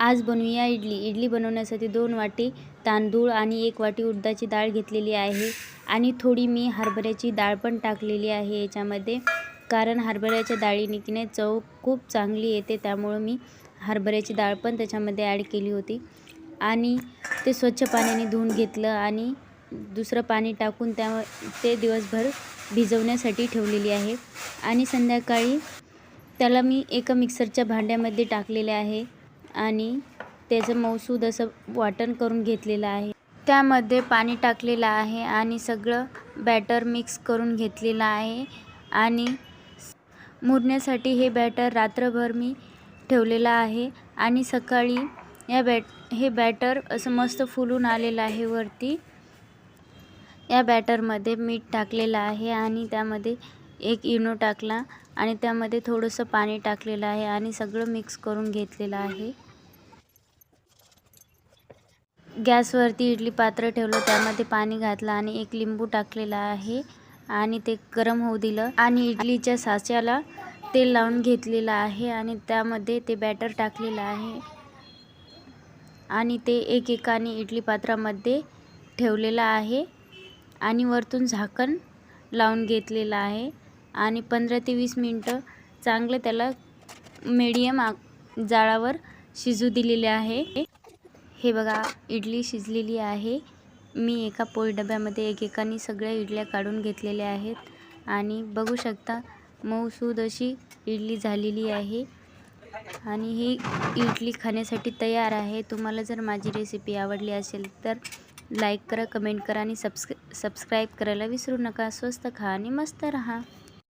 आज बनवूया इडली. इडली बनवण्यासाठी दोन वाटी तांदूळ आणि एक वाटी उडदाची डाळ घेतलेली आहे आणि थोडी मी हरभऱ्याची डाळ पण टाकलेली आहे याच्यामध्ये. कारण हरभऱ्याच्या डाळीने की नाही चव खूप चांगली येते त्यामुळं मी हरभऱ्याची डाळ पण त्याच्यामध्ये ॲड केली होती. आणि ते स्वच्छ पाण्याने धुवून घेतलं आणि दुसरं पाणी टाकून त्या ते दिवसभर भिजवण्यासाठी ठेवलेली आहे. आणि संध्याकाळी त्याला मी एका मिक्सरच्या भांड्यामध्ये टाकलेले आहे. आणि त्याचं मौसूद असं वाटण करून घेतलेलं आहे. त्यामध्ये पाणी टाकलेलं आहे आणि सगळं बॅटर मिक्स करून घेतलेलं आहे आणि मुरण्यासाठी हे बॅटर रात्रभर मी ठेवलेलं आहे आणि सकाळी या बॅट हे बॅटर असं मस्त फुलून आलेलं आहे वरती. या बॅटरमध्ये मीठ टाकलेलं आहे आणि त्यामध्ये एक इनो टाकला आणि त्यामध्ये थोडंसं पाणी टाकलेलं आहे आणि सगळं मिक्स करून घेतलेलं आहे. गॅसवरती इडली पात्र ठेवलं त्यामध्ये पाणी घातलं आणि एक लिंबू टाकलेला आहे आणि ते गरम होऊ दिलं आणि इडलीच्या साच्याला तेल लावून घेतलेलं आहे आणि त्यामध्ये ते बॅटर टाकलेलं आहे आणि ते एक एकाने इडली पात्रामध्ये ठेवलेलं आहे आणि वरतून झाकण लावून घेतलेलं आहे आणि पंधरा ते वीस मिनटं चांगलं त्याला मीडियम आ जाळावर शिजू दिलेले आहे. हे बघा इडली शिजलेली आहे. मी एका पोळी डब्यामध्ये एकेकाने सगळ्या इडल्या काढून घेतलेल्या आहेत. आणि बघू शकता मऊसूद अशी इडली झालेली आहे. आणि ही इडली खाण्यासाठी तयार आहे. तुम्हाला जर माझी रेसिपी आवडली असेल तर लाईक करा कमेंट करा आणि सबस्क्रा सबस्क्राईब करायला विसरू नका. स्वस्त खा आणि मस्त रहा.